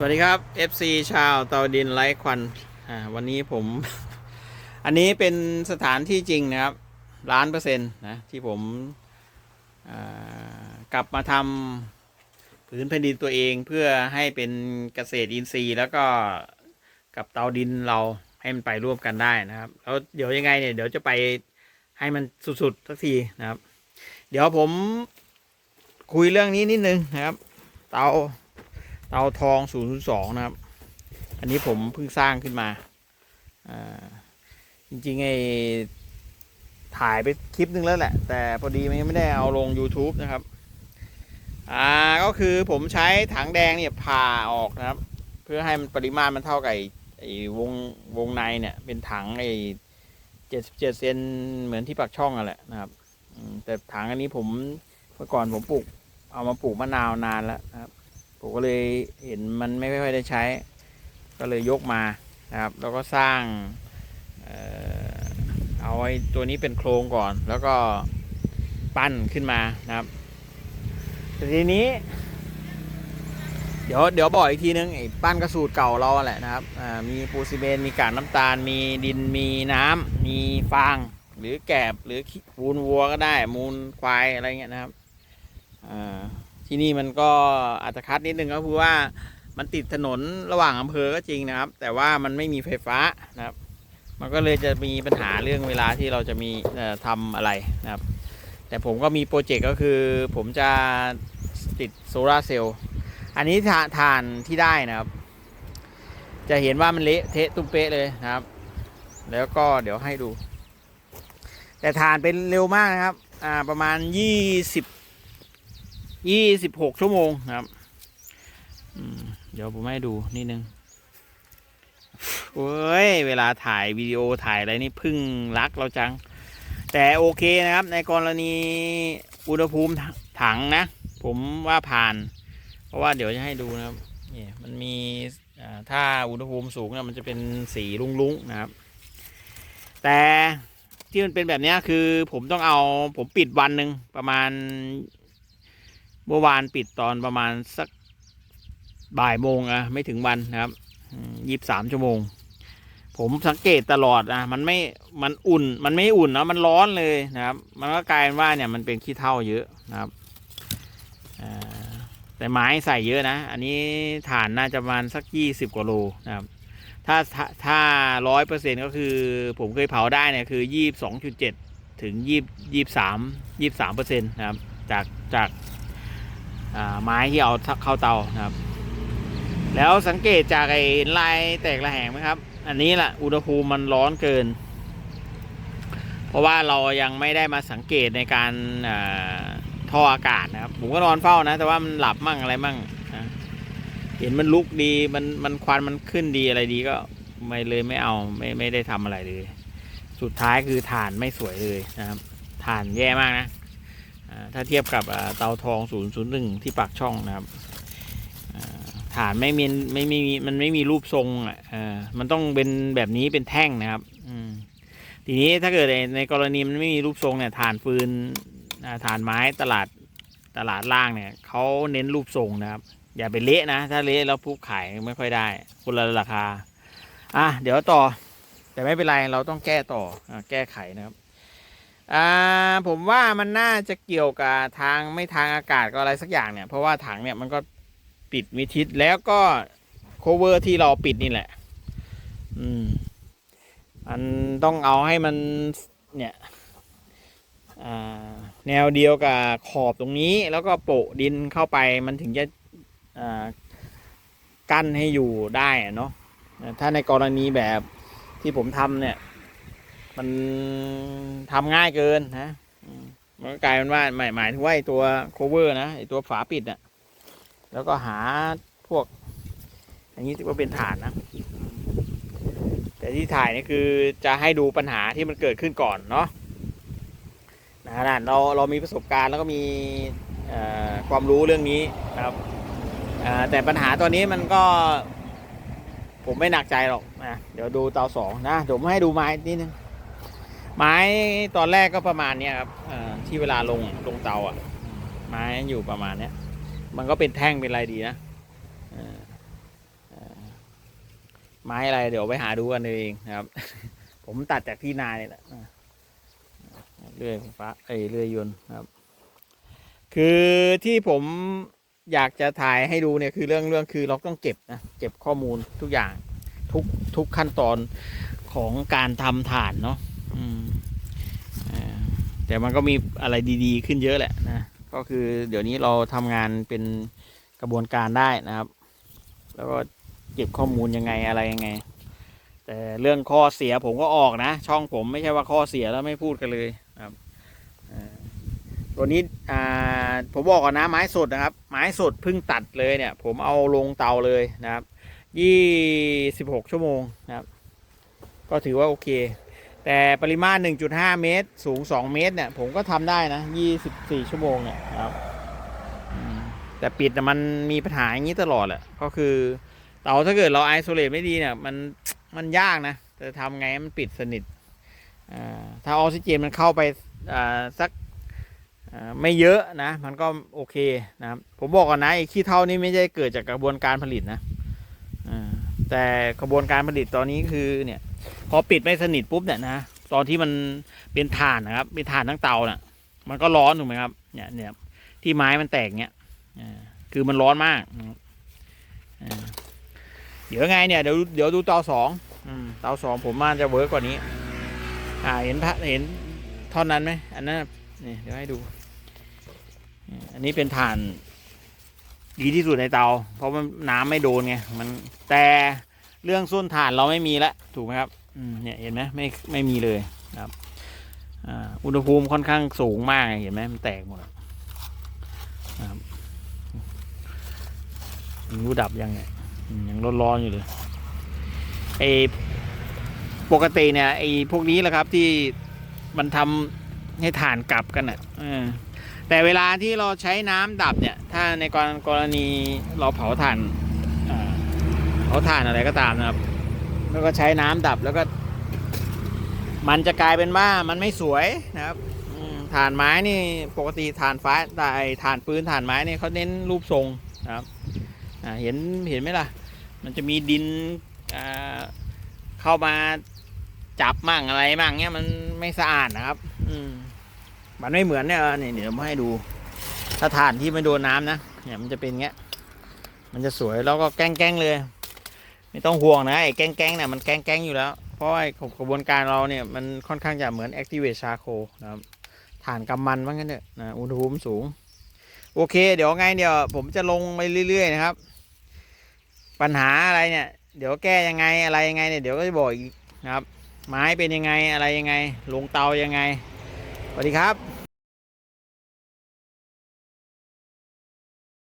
สวัสดีครับ FC ชาวเตาดินไร้ควันอ่าวันนี้ผม อันนี้เป็นสถานที่จริงนะครับล้านเปอร์เซ็นต์นะที่ผมอ่ากลับมาทำผืนแผ่นดินตัวเองเพื่อให้เป็นเกษตรอินทรีย์ แล้วก็กับเตาดินเราให้มันไปร่วมกันได้นะครับแล้วเดี๋ยวยังไงเนี่ยเดี๋ยวจะไปให้มันสุดๆสักทีนะครับ เดี๋ยวผมคุยเรื่องนี้นิดนึงนะครับ เตา เตาทอง 002 นะครับ อันนี้ผมเพิ่งสร้างขึ้นมา อ่า จริงๆไอ้ถ่ายไปคลิปนึงแล้วแหละ แต่พอดีมันยังไม่ได้เอาลง YouTube นะครับ อ่า ก็คือผมใช้ถังแดงเนี่ยผ่าออกนะครับ เพื่อให้มันปริมาณมันเท่ากับไอ้วงวงในเนี่ย เป็นถังไอ้เจ็ดสิบเจ็ดเซนเหมือนที่ปากช่องอะแหละนะครับแต่ถังอันนี้ผมเมื่อก่อนผมปลูก เอามาปลูกมะนาวนานแล้วนะครับ ผมก็เลยเห็นมันไม่ค่อยได้ใช้ ก็เลยยกมานะครับ แล้วก็สร้างเอาไว้ตัวนี้เป็นโครงก่อน แล้วก็ปั้นขึ้นมานะครับแต่ทีนี้ เดี๋ยวเดี๋ยวบอกอีกทีนึงไอ้ปั้นกระสูตรเก่าเราแหละนะครับมีปูซีเมนต์มีกากน้ำตาล มีดินมีน้ำมีฟาง หรือแกบหรือขี้มูลวัวก็ได้ มูลควายอะไรเงี้ยนะครับอ่า ที่นี่มันก็อาจจะคัดนิดนึงก็คือว่ามันติดถนนระหว่างอำเภอก็จริงนะครับ แต่ว่ามันไม่มีไฟฟ้านะครับ มันก็เลยจะมีปัญหาเรื่องเวลาที่เราจะมีทำอะไรนะครับ แต่ผมก็มีโปรเจกต์ก็คือผมจะติดโซลาร์เซลล์อันนี้ทาทานที่ได้นะครับ จะเห็นว่ามันเละเทะตุ้มเป๊ะเลยนะครับ แล้วก็เดี๋ยวให้ดู แต่ทานเป็นเร็วมากนะครับ อ่าประมาณยี่สิบ ยี่สิบหกชั่วโมงครับเดี๋ยวผมให้ดูนิดนึงโอ้ย เวลาถ่ายวิดีโอถ่ายอะไรนี่พึ่งรักเราจัง แต่โอเคนะครับ ในกรณีอุณหภูมิถังนะ ผมว่าผ่าน เพราะว่าเดี๋ยวจะให้ดูนะครับนี่มันมีถ้าอุณหภูมิสูงเนี่ยมันจะเป็นสีลุ้งๆนะครับ แต่ที่มันเป็นแบบนี้คือผมต้องเอาผมปิดวันหนึ่งประมาณ เมื่อวานปิดตอนประมาณสักบ่ายโมงอะไม่ถึงวันนะครับยี่สามชั่วโมง ผมสังเกตตลอดนะมันไม่มันอุ่น มันไม่อุ่นนะมันร้อนเลยนะครับ มันก็กลายเป็นว่าเนี่ยมันเป็นขี้เถ้าเยอะนะครับแต่ไม้ใส่เยอะนะ อันนี้ฐานน่าจะประมาณสักยี่สิบกว่าโลนะครับ ถ้าถ้าร้อยเปอร์เซ็นก็คือ ผมเคยเผาได้เนี่ยคือยี่สองจุดเจ็ดถึงยี่ยี่สามยี่สามเปอร์เซ็นต์นะครับ จากจาก ไม้ที่เอาเข้าเตานะครับ แล้วสังเกตจากไอ้ลายแตกระแหงไหมครับ อันนี้แหละอุณหภูมิมันร้อนเกิน เพราะว่าเรายังไม่ได้มาสังเกตในการท่ออากาศนะครับ ผมก็นอนเฝ้านะ แต่ว่ามันหลับมั่งอะไรมั่งนะเห็นมันลุกดีมันมันควันมันขึ้นดีอะไรดีก็ไม่เลยไม่เอาไม่ไม่ได้ทำอะไรเลย สุดท้ายคือฐานไม่สวยเลยนะครับฐานแย่มากนะ ถ้าเทียบกับเตาทอง 001 ที่ปากช่องนะครับฐานไม่มีไม่มีมันไม่มีรูปทรงอะอ่ามันต้องเป็นแบบนี้เป็นแท่งนะครับทีนี้ถ้าเกิดในกรณีมันไม่มีรูปทรงเนี่ยฐานฟืนฐานไม้ตลาดตลาดล่างเนี่ยเขาเน้นรูปทรงนะครับ อย่าไปเละนะ ถ้าเละแล้วผู้ขายไม่ค่อยได้คนละราคา อะเดี๋ยวต่อ แต่ไม่เป็นไรเราต้องแก้ต่ออแก้ไขนะครับ อ่าผมว่ามันน่าจะเกี่ยวกับทางไม่ทางอากาศก็อะไรสักอย่างเนี่ย เพราะว่าถังเนี่ยมันก็ปิดมิดชิดแล้วก็โคเวอร์ที่เราปิดนี่แหละ อืมมันต้องเอาให้มันเนี่ยแนวเดียวกับขอบตรงนี้ แล้วก็โปะดินเข้าไปมันถึงจะกั้นให้อยู่ได้เนาะถ้าในกรณีแบบที่ผมทำเนี่ย มันทำง่ายเกินนะมันก็กลายเป็นว่าหมายหมายถึงว่าไอตัว cover นะไอตัวฝาปิดอะ่ะแล้วก็หาพวกอย่างนี้ที่ว่าเป็นฐานนะแต่ที่ถ่ายนี่คือจะให้ดูปัญหาที่มันเกิดขึ้นก่อนเนาะนะฮะเราเรามีประสบการณ์แล้วก็มีความรู้เรื่องนี้ครับแต่ปัญหาตัวนี้มันก็ ผมไม่หนักใจหรอกนะเดี๋ยวดูเตาสองนะเดี๋ยวผมให้ดูไม้นิดนึง ไม้ตอนแรกก็ประมาณเนี้ยครับที่เวลาลงลงเตาอะ ไม้อยู่ประมาณเนี้ยมันก็เป็นแท่งเป็นอะไรดีนะไม้อะไรเดี๋ยวไปหาดูกันเองนะครับ ผมตัดจากที่นาเนี่ยแหละเลื่อยไฟฟ้าเอ้เลื่อยยนต์ครับ คือที่ผมอยากจะถ่ายให้ดูเนี่ยคือเรื่องเรื่องคือเราต้องเก็บนะเก็บข้อมูลทุกอย่างทุกทุกขั้นตอนของการทำฐานเนาะอืม แต่มันก็มีอะไรดีๆ ขึ้นเยอะแหละนะก็คือเดี๋ยวนี้เราทำงานเป็นกระบวนการได้นะครับ แล้วก็เก็บข้อมูลยังไงอะไรยังไง แต่เรื่องข้อเสียผมก็ออกนะ ช่องผมไม่ใช่ว่าข้อเสียแล้วไม่พูดกันเลยครับตัวนี้อ่าผมบอกก่อนนะไม้สดนะครับ ไม้สดเพิ่งตัดเลยเนี่ย ผมเอาลงเตาเลยนะครับยี่สิบหกชั่วโมงนะครับ ก็ถือว่าโอเค แต่ปริมาณ1.5 เมตร สูง 2 เมตร เนี่ย ผมก็ทำได้นะ 24 ชั่วโมง เนี่ยครับ แต่ปิดมันมีปัญหาอย่างนี้ตลอดแหละ ก็คือเตาถ้าเกิดเราไอโซเลตไม่ดีเนี่ย มัน มันยากนะจะทำไงให้มันปิดสนิทอ่าถ้าออกซิเจนมันเข้าไปอ่าสักอ่าไม่เยอะนะ มันก็โอเคนะครับ ผมบอกก่อนนะไอ้ขี้เท่านี่ไม่ใช่เกิดจากกระบวนการผลิตนะอ่าแต่กระบวนการผลิตตอนนี้คือเนี่ย พอปิดไม่สนิทปุ๊บเนี่ยนะตอนที่มันเป็นถ่านนะครับ เป็นถ่านทั้งเตาน่ะ มันก็ร้อนถูกไหมครับ เนี่ยเนี่ยที่ไม้มันแตกเนี่ยคือมันร้อนมากเดี๋ยวไงเนี่ยเดี๋ยวเดี๋ยวดูเตาสองเตาสองผมมันจะเวิร์กกว่านี้ อ่าเห็นพระเห็นท่อนนั้นไหมอันนั้นนี่เดี๋ยวให้ดู อันนี้เป็นถ่านดีที่สุดในเตา เพราะมันน้ำไม่โดนไงมันแต่ เรื่องส้นถ่านเราไม่มีแล้วถูกไหมครับอืมเนี่ยเห็นไหมไม่ไม่มีเลยครับอ่าอุณหภูมิค่อนข้างสูงมากเห็นไหมมันแตกหมดครับรู้ดับยังไงยังร้อนๆอยู่เลยไอปกติเนี่ยไอพวกนี้แหละครับที่มันทำให้ถ่านกลับกันอะอแต่เวลาที่เราใช้น้ำดับเนี่ย ถ้าในกรณีเราเผาถ่าน เขาถ่านอะไรก็ตามนะครับ แล้วก็ใช้น้ำดับแล้วก็ มันจะกลายเป็นว่ามันไม่สวยนะครับอืมถ่านไม้นี่ปกติถ่านฟ้าไอถ่านปืนถ่านไม้นี่เขาเน้นรูปทรงนะครับเห็นเห็นไหมล่ะ มันจะมีดินเข้ามาจับมั่งอะไรมั่งเนี้ยมันไม่สะอาดนะครับ อืมมันไม่เหมือนเนี่ยนี่เดี๋ยวมาให้ดู ถ้าถ่านที่ไม่โดนน้ำนะเนี่ยมันจะเป็นเงี้ย มันจะสวยแล้วก็แกล้งๆเลย ไม่ต้องห่วงนะไอ้แกล้งๆเนี่ยมันแกล้งๆอยู่แล้ว เพราะไอ้กระบวนการเราเนี่ยมันค่อนข้างจะเหมือน activate charcoal นะครับฐานกำมันว่างั้นเนี่ยนะอุณหภูมิสูง โอเค เดี๋ยวไงเดี๋ยวผมจะลงไปเรื่อย ๆ นะครับ ปัญหาอะไรเนี่ย เดี๋ยวแก้ยังไงอะไรยังไงเนี่ยเดี๋ยวก็จะบอกอีกนะครับ ไม้เป็นยังไงอะไรยังไง ลงเตายังไงสวัสดีครับ